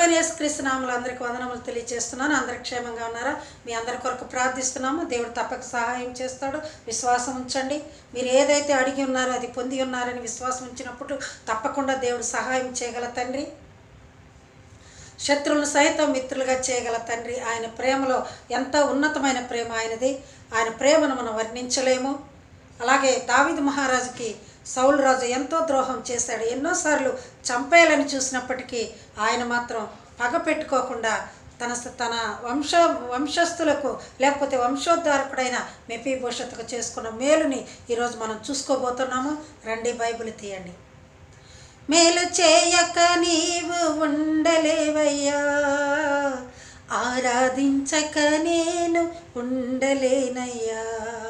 ప్రభు యేసుక్రీస్తు నామలు అందరికీ వందనములు తెలియజేస్తున్నాను. అందరికి క్షేమంగా ఉన్నారా? మీ అందరి కొరకు ప్రార్థిస్తున్నాము. దేవుడు తప్పక సహాయం చేస్తాడు. విశ్వాసం ఉంచండి. మీరు ఏదైతే అడిగి ఉన్నారో అది పొంది ఉన్నారని విశ్వాసం ఉంచినప్పుడు తప్పకుండా దేవుడు సహాయం చేయగల తండ్రి. శత్రువులను సైతం మిత్రులుగా చేయగల తండ్రి. ఆయన ప్రేమలో ఎంత ఉన్నతమైన ప్రేమ ఆయనది. ఆయన ప్రేమను మనం వర్ణించలేము. అలాగే దావిద్ మహారాజుకి సౌలు రాజు ఎంతో ద్రోహం చేశాడు. ఎన్నోసార్లు చంపేయాలని చూసినప్పటికీ ఆయన మాత్రం పగ పెట్టుకోకుండా తన తన వంశ వంశస్థులకు లేకపోతే వంశోద్ధారకుడైన మెపీ భవిష్యత్తుకు చేసుకున్న మేలుని ఈరోజు మనం చూసుకోబోతున్నాము. రండి బైబిల్ తీయండి. మేలు చేయక నీవు ఉండలేవయ్యా. ఆరాధించక నేను ఉండలేనయ్యా.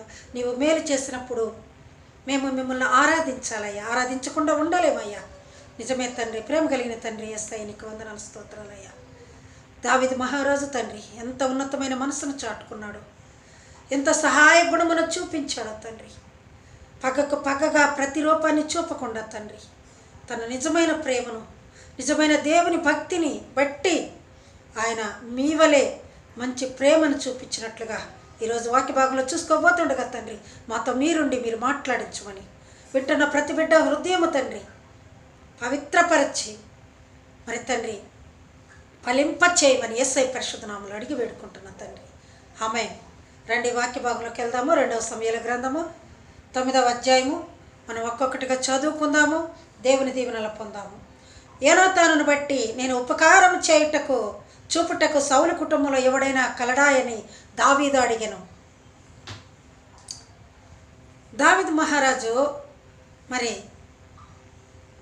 నీవు మేలు చేసినప్పుడు మేము మిమ్మల్ని ఆరాధించాలయ్యా. ఆరాధించకుండా ఉండలేమయ్యా. నిజమే తండ్రి ప్రేమ కలిగిన తండ్రి ఎస్ఐ నీకు వందనాల స్తోత్రాలయ్యా. దావిది మహారాజు తండ్రి ఎంత ఉన్నతమైన మనసును చాటుకున్నాడు. ఎంత సహాయ గుణమును చూపించాడు తండ్రి. పగకు పగగా ప్రతి రూపాన్ని చూపకుండా తండ్రి తన నిజమైన ప్రేమను నిజమైన దేవుని భక్తిని బట్టి ఆయన మీ వలె మంచి ప్రేమను చూపించినట్లుగా ఈరోజు వాక్య భాగంలో చూసుకోబోతుండగా తండ్రి మాతో మీరుండి మీరు మాట్లాడించమని. వింటున్న ప్రతి బిడ్డ హృదయము తండ్రి పవిత్రపరచి మరి తండ్రి ఫలింప చేయమని ఎస్ఐ పరిశుధనాములు అడిగి వేడుకుంటున్నా తండ్రి. ఆమె రండి వాక్య భాగంలోకి వెళ్దాము. రెండవ సమయాల గ్రంథము తొమ్మిదవ అధ్యాయము మనం ఒక్కొక్కటిగా చదువుకుందాము దేవుని దీవెనలు పొందాము. ఏనోతానును బట్టి నేను ఉపకారం చేయుటకు చూపుటకు సౌలు కుటుంబంలో ఎవడైనా కలడాయని దావీదు అడిగాను. దావిద్ మహారాజు మరి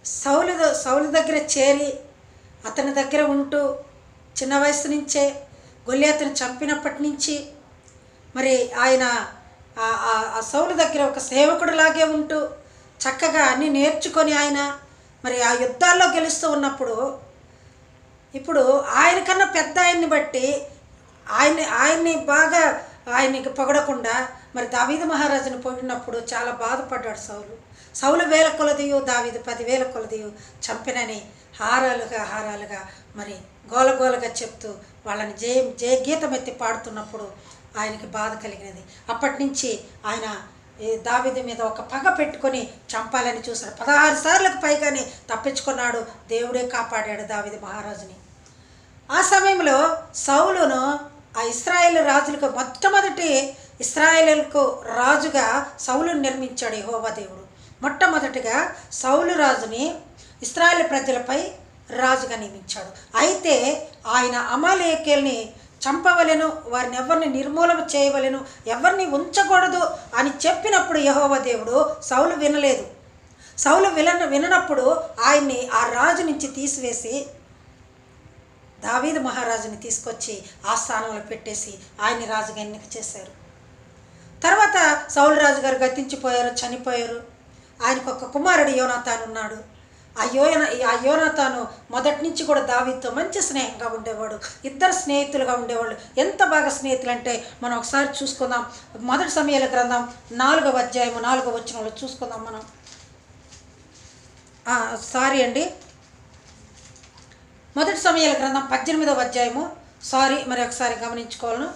సౌలు సౌలు దగ్గర చేరి అతని దగ్గర ఉంటూ చిన్న వయసు నుంచే గొల్లియాతను చంపినప్పటి నుంచి మరి ఆయన ఆ- ఆ సౌలు దగ్గర ఒక సేవకుడిలాగే ఉంటూ చక్కగా అన్నీ నేర్చుకొని ఆయన మరి ఆ యుద్ధాల్లో గెలుస్తూ ఉన్నప్పుడు ఇప్పుడు ఆయన కన్నా పెద్ద ఆయన్ని బట్టి ఆయన్ని ఆయన్ని బాగా ఆయన్ని పొగడకుండా మరి దావీద మహారాజుని పొగిడినప్పుడు చాలా బాధపడ్డాడు సౌలు. సౌలు వేల కొలదియు దావీదు పదివేల కొలదియు చంపినని హారాలుగా హారాలుగా మరి గోలగోలగా చెప్తూ వాళ్ళని జయ జయ గీతం ఎత్తి పాడుతున్నప్పుడు ఆయనకి బాధ కలిగినది. అప్పటి నుంచి ఆయన దావిది మీద ఒక పగ పెట్టుకొని చంపాలని చూశాడు పదహారు సార్లకు పైగానే తప్పించుకున్నాడు. దేవుడే కాపాడాడు దావిది మహారాజుని. ఆ సమయంలో సౌలును ఆ ఇస్రాయేల్ రాజులకు మొట్టమొదటి ఇస్రాయేలుకు రాజుగా సౌలును నిర్మించాడు యెహోవా దేవుడు. మొట్టమొదటిగా సౌలు రాజుని ఇస్రాయేల్ ప్రజలపై రాజుగా నియమించాడు. అయితే ఆయన అమాలేకేల్ని చంపవలెను వారిని ఎవరిని నిర్మూలన చేయవలెను ఎవరిని ఉంచకూడదు అని చెప్పినప్పుడు యహోవ దేవుడు సౌలు వినలేదు. సౌలు విన విననప్పుడు ఆయన్ని ఆ రాజు నుంచి తీసివేసి దావీదు మహారాజుని తీసుకొచ్చి ఆ స్థానంలో పెట్టేసి ఆయన్ని రాజుగా ఎన్నిక చేశారు. తర్వాత సౌలు రాజు గారు గతించిపోయారు చనిపోయారు. ఆయనకు ఒక కుమారుడు యోనాతాను ఉన్నాడు అయోన అయోన తాను మొదటి నుంచి కూడా దావీతో మంచి స్నేహంగా ఉండేవాడు. ఇద్దరు స్నేహితులుగా ఉండేవాళ్ళు. ఎంత బాగా స్నేహితులు అంటే మనం ఒకసారి చూసుకుందాం. మొదటి సమయాల గ్రంథం నాలుగవ అధ్యాయము నాలుగవ వచ్చిన చూసుకుందాం మనం. సారీ అండి. మొదటి సమయాల గ్రంథం పద్దెనిమిదవ అధ్యాయము. సారీ మరి ఒకసారి గమనించుకోవాలను.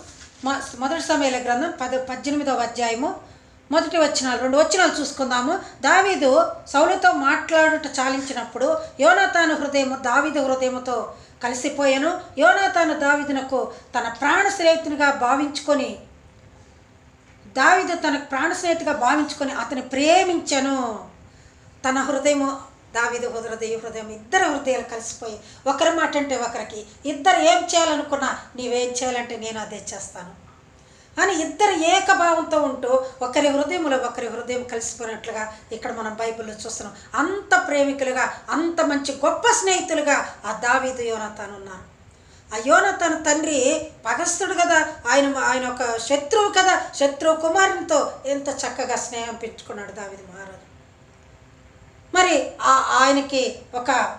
మొదటి సమయాల గ్రంథం పద పద్దెనిమిదవ అధ్యాయము. మొదటి వచనాలు రెండు వచనాలు చూసుకుందాము. దావీదు సౌలుతో మాట్లాడుట చాలించినప్పుడు యోనాతాను హృదయము దావీదు హృదయముతో కలిసిపోయాను. యోనాతాను దావీదునకు తన ప్రాణ స్నేహితునిగా భావించుకొని దావీదు తన ప్రాణ స్నేహితుగా భావించుకొని అతని ప్రేమించను. తన హృదయము దావీదు హృదయ హృదయం ఇద్దరు హృదయాలు కలిసిపోయి ఒకరి మాట అంటే ఒకరికి ఇద్దరు ఏం చేయాలనుకున్నా నీవేం చేయాలంటే నేను అదే చేస్తాను. అని ఇద్దరు ఏకభావంతో ఉంటూ ఒకరి హృదయంలో ఒకరి హృదయం కలిసిపోయినట్లుగా ఇక్కడ మనం బైబిల్లో చూస్తున్నాం. అంత ప్రేమికులుగా అంత మంచి గొప్ప స్నేహితులుగా ఆ దావీదు యోనతాను ఉన్నారు. ఆ యోనతాను తండ్రి పగస్తుడు కదా ఆయన ఆయన ఒక శత్రువు కదా శత్రువు కుమారునితో ఎంత చక్కగా స్నేహం పెంచుకున్నాడు దావీదు మహారాజు. మరి ఆ ఆయనకి ఒక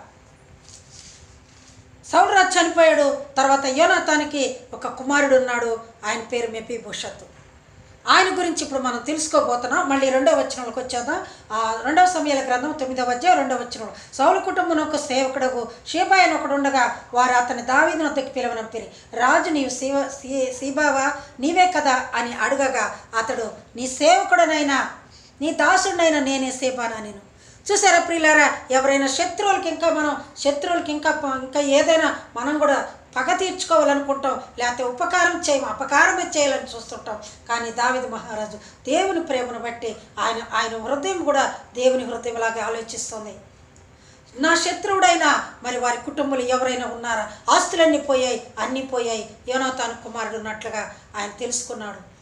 సౌలరాజు చనిపోయాడు. తర్వాత యోనాతానికి ఒక కుమారుడు ఉన్నాడు. ఆయన పేరు మెపి భూషత్తు ఆయన గురించి ఇప్పుడు మనం తెలుసుకోబోతున్నాం. మళ్ళీ రెండవ వచనంలోకి వచ్చేద్దాం. ఆ రెండవ సమయాల గ్రంథం తొమ్మిదవ అధ్యాయం రెండవ వచనం. సౌలు కుటుంబం ఒక సేవకుడకు అని ఒకడు ఉండగా వారు అతని దావీదును వద్దకు పిలవనంపిరి రాజు నీవు శివ సీ- సీబావా నీవే కదా అని అడగగా అతడు నీ సేవకుడనైనా నీ దాసుడినైనా నేనే సేబానా నేను. చూసారా ప్రియులారా? ఎవరైనా శత్రువులకి ఇంకా మనం శత్రువులకి ఇంకా ఇంకా ఏదైనా మనం కూడా పగ తీర్చుకోవాలనుకుంటాం లేకపోతే ఉపకారం చేయం అపకారమే చేయాలని చూస్తుంటాం. కానీ దావిద మహారాజు దేవుని ప్రేమను బట్టి ఆయన ఆయన హృదయం కూడా దేవుని హృదయంలాగా ఆలోచిస్తుంది. నా శత్రువుడైనా మరి వారి కుటుంబంలో ఎవరైనా ఉన్నారా? ఆస్తులన్నీ పోయాయి అన్నీ పోయాయి. యోనాతాను కుమారుడు ఉన్నట్లుగా ఆయన తెలుసుకున్నాడు.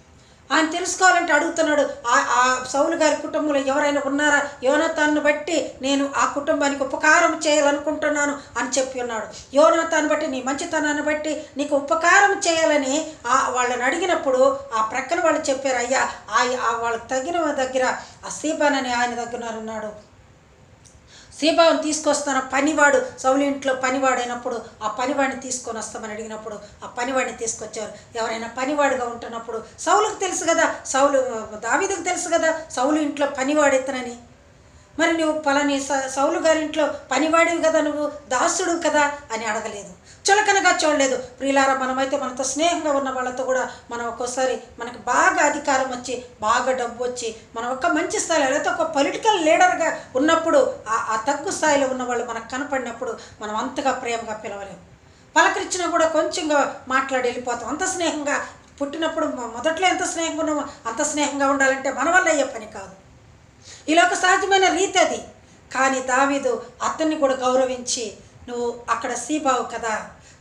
ఆయన తెలుసుకోవాలంటే అడుగుతున్నాడు ఆ- ఆ సౌలు గారి కుటుంబంలో ఎవరైనా ఉన్నారా? యోనతాన్ని బట్టి నేను ఆ కుటుంబానికి ఉపకారం చేయాలనుకుంటున్నాను అని చెప్పి ఉన్నాడు. యోనతాన్ని బట్టి నీ మంచితనాన్ని బట్టి నీకు ఉపకారం చేయాలని ఆ వాళ్ళని అడిగినప్పుడు ఆ ప్రక్కన వాళ్ళు చెప్పారు అయ్యా ఆ వాళ్ళకి తగిన దగ్గర ఆ సీబాన్ అని ఆయన దగ్గర ఉన్నాడు. సీబాను తీసుకొస్తాను పనివాడు సౌలు ఇంట్లో పనివాడైనప్పుడు ఆ పనివాడిని తీసుకొని వస్తామని అడిగినప్పుడు ఆ పనివాడిని తీసుకొచ్చారు. ఎవరైనా పనివాడుగా ఉంటున్నప్పుడు సౌలుకు తెలుసు కదా సౌలు దావీదుకు తెలుసు కదా సౌలు ఇంట్లో పనివాడెత్తనని మరి నువ్వు పలాని స- సౌలు గారి ఇంట్లో పనివాడివి కదా నువ్వు దాసుడు కదా అని అడగలేదు. చులకనగా చూడలేదు. ప్రియులారా మనమైతే మనతో స్నేహంగా ఉన్న వాళ్ళతో కూడా మనం ఒక్కోసారి మనకి బాగా అధికారం వచ్చి బాగా డబ్బు వచ్చి మనం ఒక మంచి స్థాయిలో లేకపోతే ఒక పొలిటికల్ లీడర్గా ఉన్నప్పుడు ఆ ఆ తక్కువ స్థాయిలో ఉన్న వాళ్ళు మనకు కనపడినప్పుడు మనం అంతగా ప్రేమగా పిలవలేము పలకరించినా కూడా కొంచెంగా మాట్లాడి వెళ్ళిపోతాం. అంత స్నేహంగా పుట్టినప్పుడు మొదట్లో ఎంత స్నేహంగా ఉన్నామో అంత స్నేహంగా ఉండాలంటే మన వల్ల అయ్యే పని కాదు. ఇలా ఒక సహజమైన రీతి అది. కానీ దావీదు అతన్ని కూడా గౌరవించి నువ్వు అక్కడ సీబావు కదా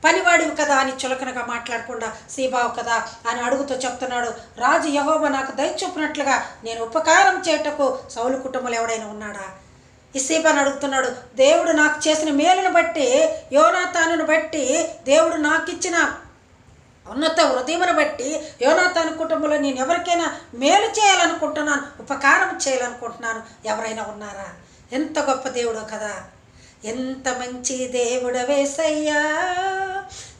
పనివాడివి కదా అని చులకనగా మాట్లాడకుండా సీబావు కదా అని అడుగుతూ చెప్తున్నాడు. రాజు యహోబ నాకు దయ చూపినట్లుగా నేను ఉపకారం చేయటకు సౌలు కుటుంబంలో ఎవడైనా ఉన్నాడా? ఈ అడుగుతున్నాడు. దేవుడు నాకు చేసిన మేలును బట్టి యోనాతానును బట్టి దేవుడు నాకు ఇచ్చిన ఉన్నత హృదయమును బట్టి యోనాతాను కుటుంబంలో నేను ఎవరికైనా మేలు చేయాలనుకుంటున్నాను ఉపకారం చేయాలనుకుంటున్నాను ఎవరైనా ఉన్నారా? ఎంత గొప్ప దేవుడో కదా. ఎంత మంచి దేవుడ వేసయ్యా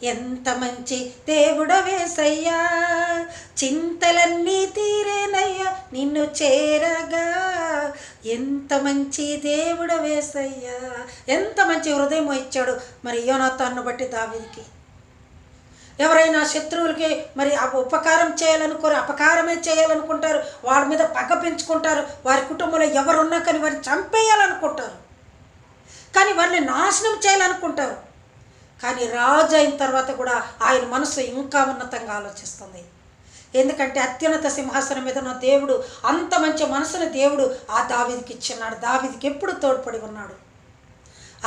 ఎంత మంచి దేవుడ వేసయ్యా చింతలన్నీ తీరేనయ్యా నిన్ను చేరగా. ఎంత మంచి దేవుడ వేసయ్యా ఎంత మంచి హృదయం ఇచ్చాడు మరి యోనాతాన్ని బట్టి దావీదికి. ఎవరైనా శత్రువులకి మరి ఉపకారం చేయాలనుకోరు అపకారమే చేయాలనుకుంటారు వాళ్ళ మీద పగ పెంచుకుంటారు వారి కుటుంబంలో ఎవరున్నా కానీ వారిని చంపేయాలనుకుంటారు. కానీ వారిని నాశనం చేయాలనుకుంటారు. కానీ రాజు అయిన తర్వాత కూడా ఆయన మనసు ఇంకా ఉన్నతంగా ఆలోచిస్తుంది. ఎందుకంటే అత్యున్నత సింహాసనం మీద ఉన్న దేవుడు అంత మంచి మనసును దేవుడు ఆ దావిదికి ఇచ్చిన్నాడు దావిదికి ఎప్పుడు తోడ్పడి ఉన్నాడు?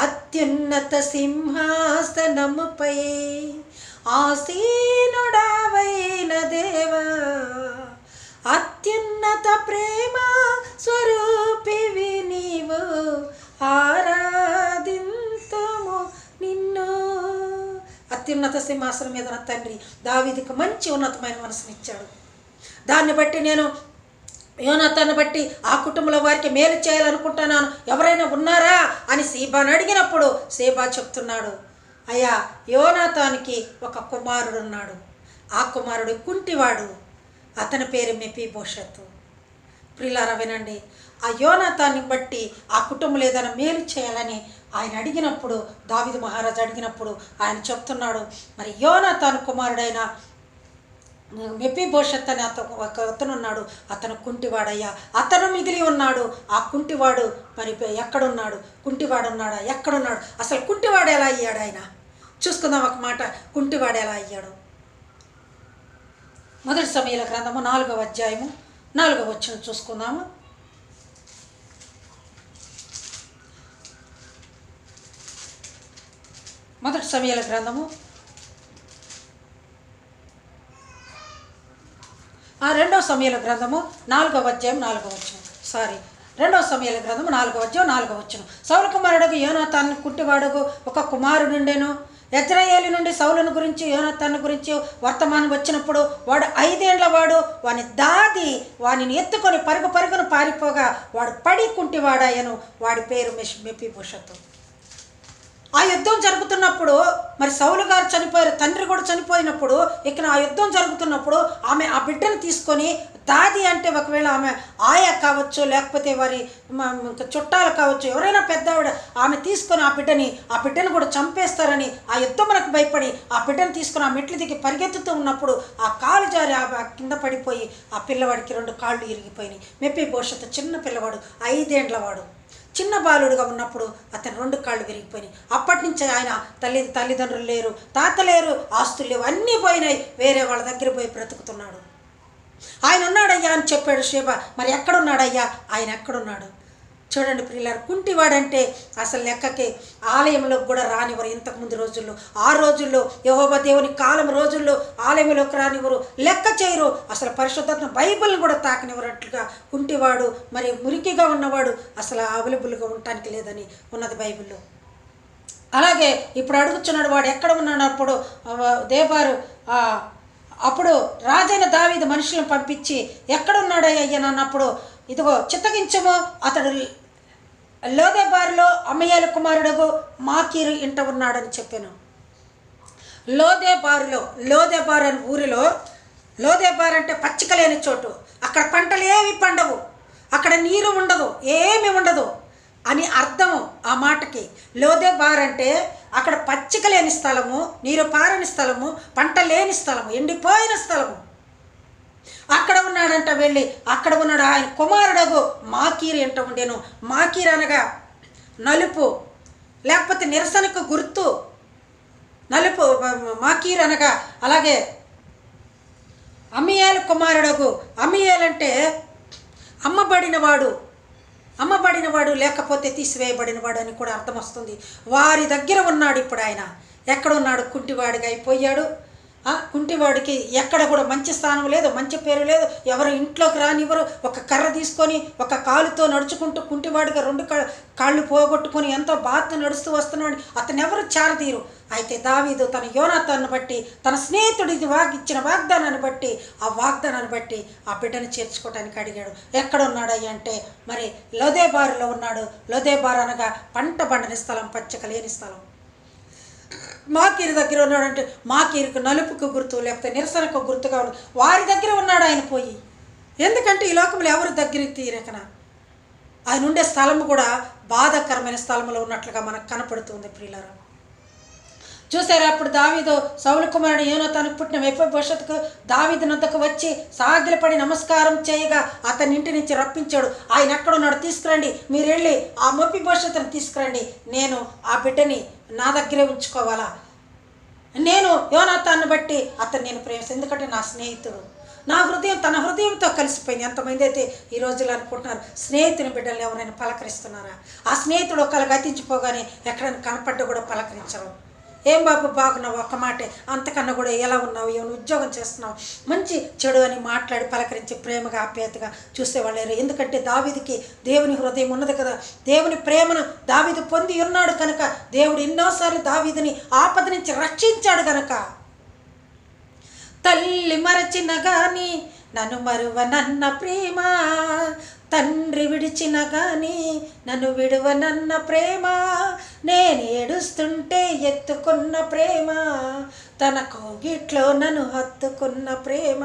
అత్యున్నత సింహాసనముపై ఆసీనుడావైన దేవా అత్యున్నత ప్రేమ స్వరూపివి నీవు. ఆరాధింతము నిన్ను. అత్యున్నత సింహాసనం మీద నా తండ్రి దావీదికి మంచి ఉన్నతమైన మనసునిచ్చాడు దాన్ని బట్టి నేను యోనతను బట్టి ఆ కుటుంబంలో వారికి మేలు చేయాలనుకుంటున్నాను. ఎవరైనా ఉన్నారా అని సీబాను అడిగినప్పుడు సీబా చెప్తున్నాడు. అయ్యా యోనతానికి ఒక కుమారుడు ఉన్నాడు. ఆ కుమారుడు కుంటివాడు. అతని పేరు మెపీ భవిష్యత్తు ప్రిలారా వినండి ఆ యోనాథాన్ని బట్టి ఆ కుటుంబంలో ఏదైనా మేలు చేయాలని ఆయన అడిగినప్పుడు దావిదు మహారాజు అడిగినప్పుడు ఆయన చెప్తున్నాడు మరి యోనాథాన్ కుమారుడైన మెప్పి భవిష్యత్ అని అతను ఒక అతను ఉన్నాడు అతను కుంటివాడయ్యా. అతను మిగిలి ఉన్నాడు ఆ కుంటివాడు మరి ఎక్కడున్నాడు? కుంటివాడు ఉన్నాడా ఎక్కడున్నాడు? అసలు కుంటివాడు ఎలా అయ్యాడు ఆయన? చూసుకుందాం ఒక మాట కుంటివాడు ఎలా అయ్యాడు? మొదటి సమయాల గ్రంథము నాలుగవ అధ్యాయము నాలుగవ వచ్చిన చూసుకుందాము. మొదటి సమయాల గ్రంథము ఆ రెండవ సమయాల గ్రంథము నాలుగవ అధ్యాయం నాలుగవ వచ్చును సారీ రెండవ సమయాల గ్రంథము నాలుగవ అధ్యాయం నాలుగవ వచ్చును సౌల కుమారుడుకు యోనాతాన్ని కుట్టివాడుకు ఒక కుమారుడుండెను. యజ్రయేలు నుండి సౌలను గురించి యోనతాన్ని గురించి వర్తమానం వచ్చినప్పుడు వాడు ఐదేండ్ల వాడు వాని దాది వానిని ఎత్తుకొని పరుగు పరుగును పారిపోగా వాడు పడి కుంటివాడాయను వాడి పేరు మెష్ మెపిభూషత్తు ఆ యుద్ధం జరుగుతున్నప్పుడు మరి సౌలు గారు చనిపోయారు తండ్రి కూడా చనిపోయినప్పుడు ఇక్కడ ఆ యుద్ధం జరుగుతున్నప్పుడు ఆమె ఆ బిడ్డను తీసుకొని దాది అంటే ఒకవేళ ఆమె ఆయా కావచ్చు లేకపోతే వారి ఇంకా చుట్టాలు కావచ్చు ఎవరైనా పెద్దవాడు ఆమె తీసుకొని ఆ బిడ్డని ఆ బిడ్డను కూడా చంపేస్తారని ఆ యుద్ధమునకు భయపడి ఆ బిడ్డను తీసుకొని ఆ మెట్లు దిగి పరిగెత్తుతూ ఉన్నప్పుడు ఆ కాలు జారి ఆ ఆ కింద పడిపోయి ఆ పిల్లవాడికి రెండు కాళ్ళు ఇరిగిపోయినాయి. మెప్పి భవిష్యత్తు చిన్న పిల్లవాడు ఐదేండ్ల వాడు. చిన్న బాలుడుగా ఉన్నప్పుడు అతని రెండు కాళ్ళు విరిగిపోయినాయి. అప్పటి నుంచి ఆయన తల్లి తల్లిదండ్రులు లేరు తాత లేరు ఆస్తులు లేవు అన్నీ పోయినాయి. వేరే వాళ్ళ దగ్గర పోయి బ్రతుకుతున్నాడు. ఆయన ఉన్నాడయ్యా అని చెప్పాడు శివ. మరి ఎక్కడున్నాడయ్యా? ఆయన ఎక్కడున్నాడు? చూడండి పిల్లలు కుంటివాడంటే అసలు లెక్కకి. ఆలయంలోకి కూడా రానివ్వరు ఇంతకుముందు రోజుల్లో. ఆ రోజుల్లో యహోబ దేవుని కాలం రోజుల్లో ఆలయంలోకి రానివ్వరు లెక్క చేయరు. అసలు పరిశుద్ధత బైబిల్ని కూడా తాకనివ్వరట్లుగా కుంటివాడు మరి మురికిగా ఉన్నవాడు అసలు అవైలబుల్గా ఉండటానికి లేదని ఉన్నది బైబిల్లో. అలాగే ఇప్పుడు అడుగుతున్నాడు వాడు ఎక్కడ ఉన్నాడు? అప్పుడు దేవారు అప్పుడు రాజైన దావీదు మనుషులను పంపించి ఎక్కడున్నాడయ్యా అన్నప్పుడు ఇదిగో చిత్తగించము అతడు లోదేబారులో అమ్మయ్యాల కుమారుడగు మాకీరు ఇంట ఉన్నాడని చెప్పాను. లోదేబారులో లోదేబారు అనే ఊరిలో లోదేబారు అంటే పచ్చిక లేని చోటు. అక్కడ పంటలు ఏవి పండవు. అక్కడ నీరు ఉండదు ఏమి ఉండదు అని అర్థము ఆ మాటకి. లోదేబార్ అంటే అక్కడ పచ్చిక లేని స్థలము నీరు పారని స్థలము పంట లేని స్థలము ఎండిపోయిన స్థలము. అక్కడ ఉన్నాడంట వెళ్ళి అక్కడ ఉన్నాడు ఆయన కుమారుడగు మాకీరి అంట ఉండేను. మాకీర్ అనగా నలుపు లేకపోతే నిరసనకు గుర్తు. నలుపు మాకీర్ అనగా అలాగే అమ్మియాల కుమారుడగు. అమ్మియాల్ అమ్మబడినవాడు అమ్మబడినవాడు లేకపోతే తీసివేయబడినవాడు అని కూడా అర్థం వస్తుంది. వారి దగ్గర ఉన్నాడు ఇప్పుడు ఆయన. ఎక్కడ ఉన్నాడు కుంటివాడిగా అయిపోయాడు. కుంటివాడికి ఎక్కడ కూడా మంచి స్థానం లేదు మంచి పేరు లేదు. ఎవరు ఇంట్లోకి రానివ్వరు. ఒక కర్ర తీసుకొని ఒక కాలుతో నడుచుకుంటూ కుంటివాడిగా రెండు కా కాళ్ళు పోగొట్టుకొని ఎంతో బాధ నడుస్తూ వస్తున్నాడు. అతను ఎవరు చారదీరు? అయితే దావీదు తన యోనాతాన్ని బట్టి తన స్నేహితుడికి వాగ్ ఇచ్చిన వాగ్దానాన్ని బట్టి ఆ వాగ్దానాన్ని బట్టి ఆ బిడ్డను చేర్చుకోవడానికి అడిగాడు. ఎక్కడ ఉన్నాడయ్య అంటే మరి లోదేబారులో ఉన్నాడు. లోదేబార్ అనగా పంట పండని స్థలం పచ్చక లేని స్థలం. మాకీరు దగ్గర ఉన్నాడంటే మాకీరికి నలుపుకు గుర్తు లేకపోతే నిరసనకు గుర్తుగా ఉన్నాడు వారి దగ్గర ఉన్నాడు ఆయన పోయి. ఎందుకంటే ఈ లోకంలో ఎవరు దగ్గరికి తీరకన? ఆయన ఉండే స్థలం కూడా బాధాకరమైన స్థలంలో ఉన్నట్లుగా మనకు కనపడుతుంది ప్రియులారా. చూసారా? అప్పుడు దావీదు సౌలు కుమారుడు ఏనో తనకు పుట్టిన వెప్ప భవిష్యత్తుకు దావీదు నద్దకు వచ్చి సాగిలపడి నమస్కారం చేయగా అతని ఇంటి నుంచి రప్పించాడు. ఆయన ఎక్కడున్నాడు తీసుకురండి. మీరు వెళ్ళి ఆ మొప్పి భవిష్యత్తును తీసుకురండి. నేను ఆ బిడ్డని నా దగ్గరే ఉంచుకోవాలా? నేను యోనాతాన్ని బట్టి అతను నేను ప్రేమిస్తాను. ఎందుకంటే నా స్నేహితుడు. నా హృదయం తన హృదయంతో కలిసిపోయింది. ఎంతమంది అయితే ఈ రోజుల్లో అనుకుంటున్నారు స్నేహితుని బిడ్డలు ఎవరైనా పలకరిస్తున్నారా? ఆ స్నేహితుడు ఒకళ్ళు గతించిపోగానే ఎక్కడైనా కనపడ్డ కూడా పలకరించరు. ఏం బాబు బాగున్నావు? ఒక్క మాటే. అంతకన్నా కూడా ఎలా ఉన్నావు? ఏమైనా ఉద్యోగం చేస్తున్నావు? మంచి చెడు అని మాట్లాడి పలకరించి ప్రేమగా ఆప్యాయతగా చూసేవాళ్ళు ఎందుకంటే దావిదికి దేవుని హృదయం ఉన్నది కదా. దేవుని ప్రేమను దావీదు పొంది ఉన్నాడు కనుక దేవుడు ఎన్నోసార్లు దావీదుని ఆపద నుంచి రక్షించాడు కనుక తల్లి మరచిన కానీ నన్ను మరువనన్న ప్రేమ. తండ్రి విడిచిన కానీ నన్ను విడువనన్న ప్రేమ. నేను ఏడుస్తుంటే ఎత్తుకున్న ప్రేమ. తన కోగిట్లో నన్ను హత్తుకున్న ప్రేమ.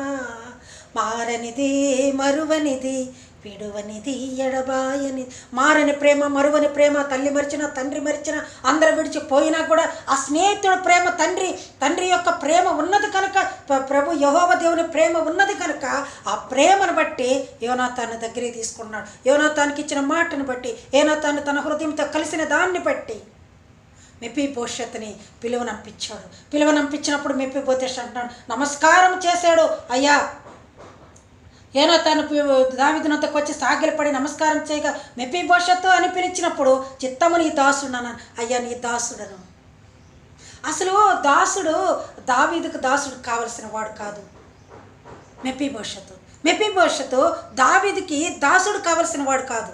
మారనిది మరువనిది విడువనిది ఎడబాయని మారని ప్రేమ మరువని ప్రేమ తల్లి మరిచిన తండ్రి మరిచిన అందరు విడిచిపోయినా కూడా ఆ స్నేహితుడు ప్రేమ తండ్రి తండ్రి యొక్క ప్రేమ ఉన్నది కనుక ప్రభు యహోవ దేవుని ప్రేమ ఉన్నది కనుక ఆ ప్రేమను బట్టి యోనాథాన్ని దగ్గరికి తీసుకున్నాడు. యోనాథానికి ఇచ్చిన మాటను బట్టి యోనాతాన్ని తన హృదయంతో కలిసిన దాన్ని బట్టి మెప్పి భవిష్యత్తుని పిలువనంపించాడు. పిలువనంపించినప్పుడు మెప్పి భవిష్యత్ అంటున్నాడు నమస్కారం చేశాడు అయ్యా ఏనో తను దావిదినంతకు వచ్చి సాగిలపడి నమస్కారం చేయగా మెప్పి భవిష్యత్తు అని పిలిచినప్పుడు చిత్తము నీ దాసుడను అయ్యా నీ దాసుడను. అసలు దాసుడు దావీదుకు దాసుడు కావలసిన వాడు కాదు. మెప్పి భవిష్యత్తు మెపిభవిష్యత్తు దావీదికి దాసుడు కావలసిన వాడు కాదు.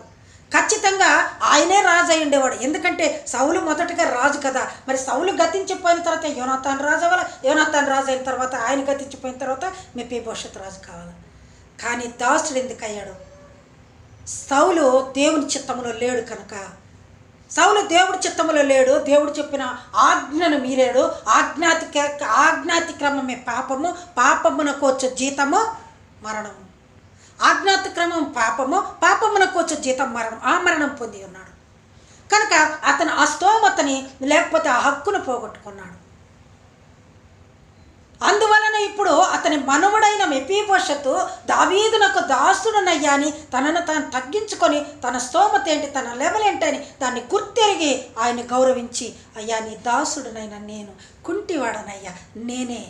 ఖచ్చితంగా ఆయనే రాజు అయి ఉండేవాడు. ఎందుకంటే సౌలు మొదటగా రాజు కదా. మరి సౌలు గతించిపోయిన తర్వాత యోనాథాన్ రాజు అవ్వాలి? యోనాథాన్ రాజు అయిన తర్వాత ఆయన గతించిపోయిన తర్వాత మెప్పి భవిష్యత్తు రాజు కావాలి? కానీ దాసుడు ఎందుకు అయ్యాడు? సౌలు దేవుని చిత్తములో లేడు కనుక. సౌలు దేవుడి చిత్తములో లేడు దేవుడు చెప్పిన ఆజ్ఞను మీరేడు. ఆజ్ఞాతి ఆజ్ఞాతిక్రమమే పాపము పాపమునకు వచ్చే జీతము మరణము. ఆజ్ఞాతిక్రమం పాపము పాపమునకు వచ్చే జీతం మరణం. ఆ మరణం పొంది ఉన్నాడు. కనుక అతను ఆ స్తోమతని లేకపోతే ఆ హక్కును పోగొట్టుకున్నాడు. అందువలన ఇప్పుడు అతని మనవుడైన మెపీభవిష్యత్తు దావీదునకు దాసుడునయ్యా అని తనను తాను తగ్గించుకొని తన స్తోమత ఏంటి తన లెవెల్ ఏంటని దాన్ని గుర్తెరిగి ఆయన గౌరవించి అయ్యా నీ దాసుడునైన నేను కుంటివాడనయ్యా నేనే.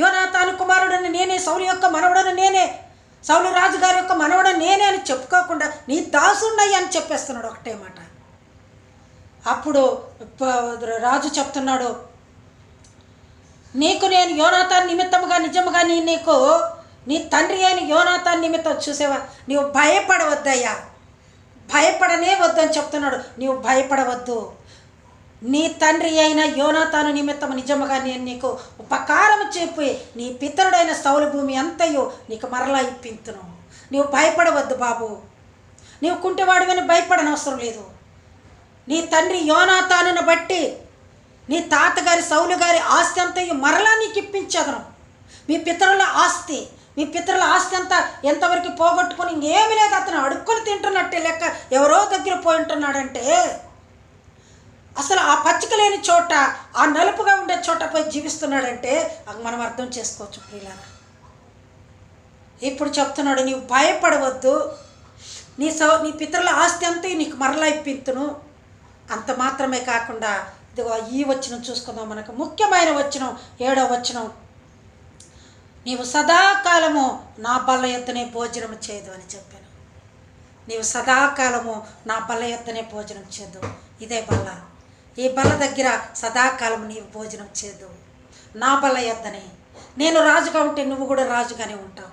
యోనాతాను కుమారుడని నేనే సౌలు యొక్క మనవడని నేనే. సౌలు రాజుగారి యొక్క మనవడని నేనే అని చెప్పుకోకుండా నీ దాసుడునయ్యా అని చెప్పేస్తున్నాడు ఒకటే మాట. అప్పుడు రాజు చెప్తున్నాడు నీకు నేను యోనాథాన్ నిమిత్తముగా నిజముగా నీ నీకు నీ తండ్రి అయిన యోనాథాన్ నిమిత్తం చూసేవా? నీవు భయపడవద్దయ్యా. భయపడనే వద్దని చెప్తున్నాడు. నీవు భయపడవద్దు. నీ తండ్రి అయిన యోనాతాను నిమిత్తం నిజముగా నేను నీకు ఉపకారం చెప్పి నీ పితరుడైన సౌలు భూమి అంతయో నీకు మరలా ఇప్పింతును. నీవు భయపడవద్దు బాబు. నీవు కుంటివాడివని భయపడనవసరం లేదు. నీ తండ్రి యోనాతానును బట్టి నీ తాతగారి సౌలు గారి ఆస్తి అంతా మరలా నీకు ఇప్పించదను మీ పితరుల ఆస్తి మీ పితరుల ఆస్తి అంతా ఎంతవరకు పోగొట్టుకుని ఇంకేమీ లేదు అతను అడుక్కొని తింటున్నట్టే లెక్క ఎవరో దగ్గర పోయి ఉంటున్నాడంటే అసలు ఆ పచ్చిక లేని చోట ఆ నలుపుగా ఉండే చోట పోయి జీవిస్తున్నాడంటే అది మనం అర్థం చేసుకోవచ్చు ప్రియులారా. ఇప్పుడు చెప్తున్నాడు నీవు భయపడవద్దు. నీ సౌ నీ పితరుల ఆస్తి అంతా నీకు మరలా ఇప్పింతును. అంత మాత్రమే కాకుండా ఇదిగో ఈ వచ్చినం చూసుకుందాం మనకు. ముఖ్యమైన వచనం ఏడో వచ్చినం నీవు సదాకాలము నా బల్ల ఎత్తునే భోజనం చేయదు అని చెప్పాను. నీవు సదాకాలము నా బల్ల ఎత్తునే భోజనం చేద్దు ఇదే బల్ల. ఈ బల్ల దగ్గర సదాకాలం నీవు భోజనం చేదు. నా బల్ల ఎత్తనే. నేను రాజుగా ఉంటే నువ్వు కూడా రాజుగానే ఉంటావు.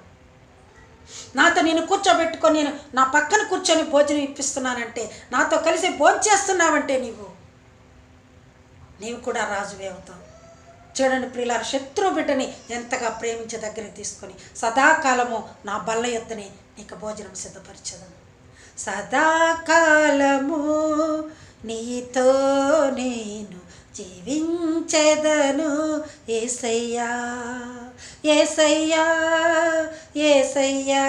నాతో నేను కూర్చోబెట్టుకొని నేను నా పక్కన కూర్చొని భోజనం ఇప్పిస్తున్నానంటే నాతో కలిసి భోజనం చేస్తున్నావంటే నీవు. నీవు కూడా రాజువే అవుతావు. చూడండి ప్రియులారు శత్రు బిడ్డని ఎంతగా ప్రేమించే దగ్గరికి తీసుకొని సదాకాలము నా బల్ల ఎత్తని నీకు భోజనం సిద్ధపరచదను సదాకాలము నీతో నేను జీవించెదను ఏసయ్యా ఏసయ్యా ఏసయ్యా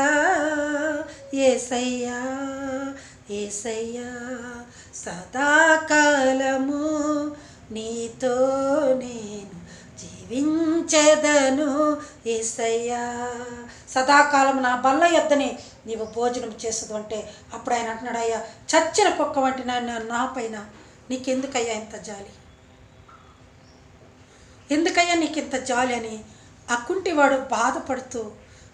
ఏసయ్యా ఏసయ్యా. సదాకాలము నీతో నేను జీవించదను ఏసయ్యా. సదాకాలం నా బల్ల ఎద్దని నీవు భోజనం చేసదు అంటే అప్పుడు ఆయన అంటున్నాడు అయ్యా చచ్చిన కుక్క వంటి నన్ను నా పైన నీకెందుకయ్యా ఇంత జాలి? ఎందుకయ్యా నీకు ఇంత జాలి? అని ఆ కుంటివాడు బాధపడుతూ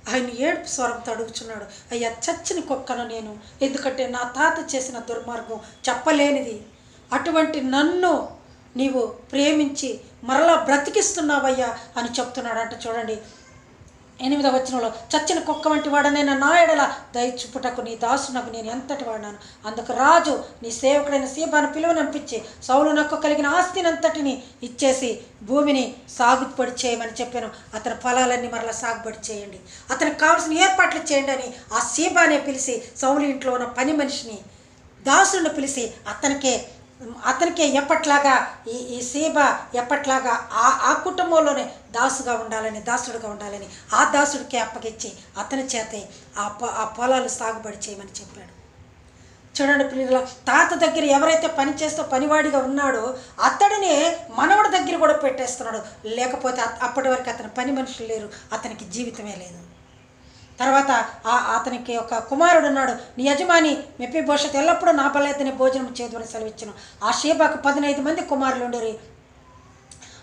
ఆయన ఏడుపు స్వరంతో అడుగుచున్నాడు అయ్యా చచ్చిన కుక్కను నేను ఎందుకంటే నా తాత చేసిన దుర్మార్గం చెప్పలేనిది. అటువంటి నన్ను నీవు ప్రేమించి మరలా బ్రతికిస్తున్నావయ్యా అని చెప్తున్నాడంట చూడండి. ఎనిమిదవ వచనంలో చచ్చిన కుక్క వంటి వాడనైనా నా ఎడల దయ చూపుటకు నీ దాసునకు నేను ఎంతటి వాడినాను? అందుకు రాజు నీ సేవకుడైన సీబాను పిలువనంపించి సౌలు నాకు కలిగిన ఆస్తినంతటిని ఇచ్చేసి భూమిని సాగుబడి చేయమని చెప్పాను. అతని ఫలాలన్నీ మరలా సాగుబడి చేయండి. అతనికి కావాల్సిన ఏర్పాట్లు చేయండి అని ఆ సీబానే పిలిచి సౌలు ఇంట్లో ఉన్న పని మనిషిని దాసుని పిలిచి అతనికే అతనికి ఎప్పట్లాగా ఈ ఈ సీబ ఎప్పట్లాగా ఆ ఆ కుటుంబంలోనే దాసుగా ఉండాలని దాసుడుగా ఉండాలని ఆ దాసుడికి అప్పగించి అతని చేతే ఆ పొ ఆ పొలాలు సాగుబడి చేయమని చెప్పాడు. చూడండి పిల్లల తాత దగ్గర ఎవరైతే పని చేస్తూ పనివాడిగా ఉన్నాడో అతడిని మనవడి దగ్గర కూడా పెట్టేస్తున్నాడు. లేకపోతే అప్పటి వరకు అతని పని మనుషులు లేరు అతనికి జీవితమే లేదు. తర్వాత ఆ అతనికి ఒక కుమారుడు ఉన్నాడు. నీ యజమాని మెప్పి భవిష్యత్తు ఎల్లప్పుడూ నా బలైతేనే భోజనం చేదువని సెలవిచ్చును. ఆ షీబాకు పదినైదు మంది కుమారులు ఉండేరి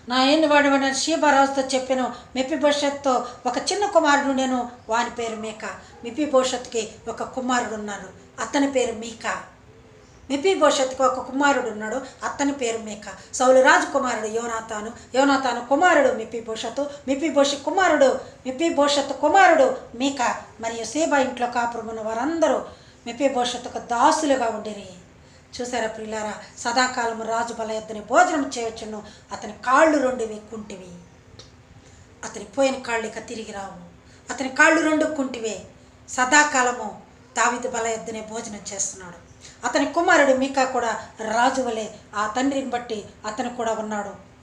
నా ఏంటి వాడు వాడు షీబారాజుతో చెప్పాను మెప్పి భవిష్యత్తుతో ఒక చిన్న కుమారుడు నేను వాని పేరు మేక. మెప్పి భవిష్యత్తుకి ఒక కుమారుడు ఉన్నాడు అతని పేరు మీకా. మెపి భవిష్యత్తుకు ఒక కుమారుడు ఉన్నాడు. అతని పేరు మేక. సౌలు రాజు కుమారుడు యోనాతాను. యోనాతాను కుమారుడు మిపి భవిష్యత్తు కుమారుడు మిపి కుమారుడు మేక. మరియు సేబ ఇంట్లో కాపురమున్న వారందరూ మిపి భవిష్యత్తుకు దాసులుగా ఉండిరి. చూసారా ప్రియులారా? సదాకాలం రాజు బల ఎద్దని భోజనం చేయవచ్చును అతని కాళ్ళు రెండు కుంటివి. అతని పోయిన కాళ్ళు ఇక తిరిగి రావు. అతని కాళ్ళు రెండు కుంటివే. సదాకాలము దావిది బల ఎద్దునే భోజనం చేస్తున్నాడు. అతని కుమారుడు మీకా కూడా రాజు వలె ఆ తండ్రిని బట్టి అతను కూడా ఉన్నాడు.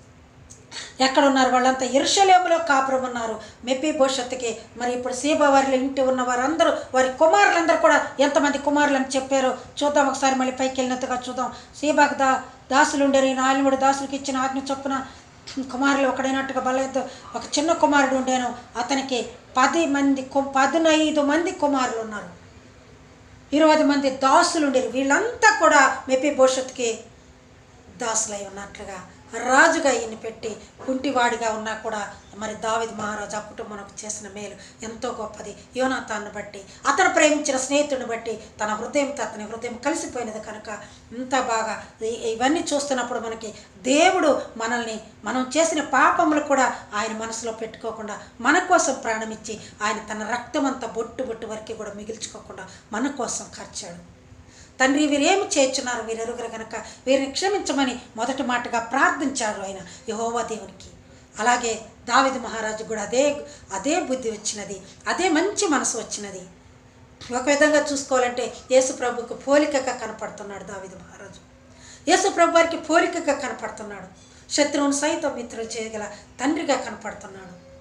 ఎక్కడ ఉన్నారు వాళ్ళంతా? ఇరుషలేములో కాపురం ఉన్నారు. మెప్పి భవిష్యత్తుకి మరి ఇప్పుడు సీబా వారిలో ఇంటి ఉన్న వారందరూ వారి కుమారులందరూ కూడా ఎంతమంది కుమారులు అని చెప్పారో చూద్దాం. ఒకసారి మళ్ళీ పైకి వెళ్ళినట్టుగా చూద్దాం. సీబాకు దా దాసులు ఉండేరు. ఈ నాలుగు దాసులకి ఇచ్చిన ఆజ్ఞ చొప్పున కుమారులు ఒకడైనట్టుగా బలయుద్ధ ఒక చిన్న కుమారుడు ఉండేను. అతనికి పది మంది కు పదినైదు మంది కుమారులు ఉన్నారు. ఇరవై మంది దాసులు ఉండేరు వీళ్ళంతా కూడా మెప్పి భవిష్యత్తుకి దాసులై ఉన్నట్లుగా రాజుగా ఈయన పెట్టి కుంటివాడిగా ఉన్నా కూడా మరి దావిద్ మహారాజు ఆ కుటుంబంకు చేసిన మేలు ఎంతో గొప్పది. యోనాథాన్ని బట్టి అతను ప్రేమించిన స్నేహితుడిని బట్టి తన హృదయంతో అతని హృదయం కలిసిపోయినది కనుక ఇంత బాగా. ఇవన్నీ చూస్తున్నప్పుడు మనకి దేవుడు మనల్ని మనం చేసిన పాపములు కూడా ఆయన మనసులో పెట్టుకోకుండా మన కోసం ప్రాణమిచ్చి ఆయన తన రక్తం అంతా బొట్టు బొట్టు వరకు కూడా మిగిల్చుకోకుండా మన కోసం ఖర్చాడు తండ్రి వీరేమి చేర్చున్నారు వీరెరుగురు గనక వీరిని క్షమించమని మొదటి మాటగా ప్రార్థించాడు ఆయన యహోవా దేవునికి. అలాగే దావిద మహారాజు కూడా అదే అదే బుద్ధి వచ్చినది అదే మంచి మనసు వచ్చినది. ఒక విధంగా చూసుకోవాలంటే యేసు ప్రభుకు పోలికగా కనపడుతున్నాడు దావిద మహారాజు. యేసు ప్రభు వారికి పోలికగా కనపడుతున్నాడు. శత్రువును సైతం మిత్రులు చేయగల తండ్రిగా కనపడుతున్నాడు.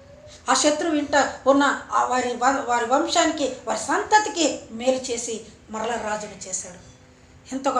ఆ శత్రువు ఇంట ఉన్న వారి వ- వారి వంశానికి వారి సంతతికి మేలు చేసి మరల రాజును చేశాడు. ఎంత గొప్ప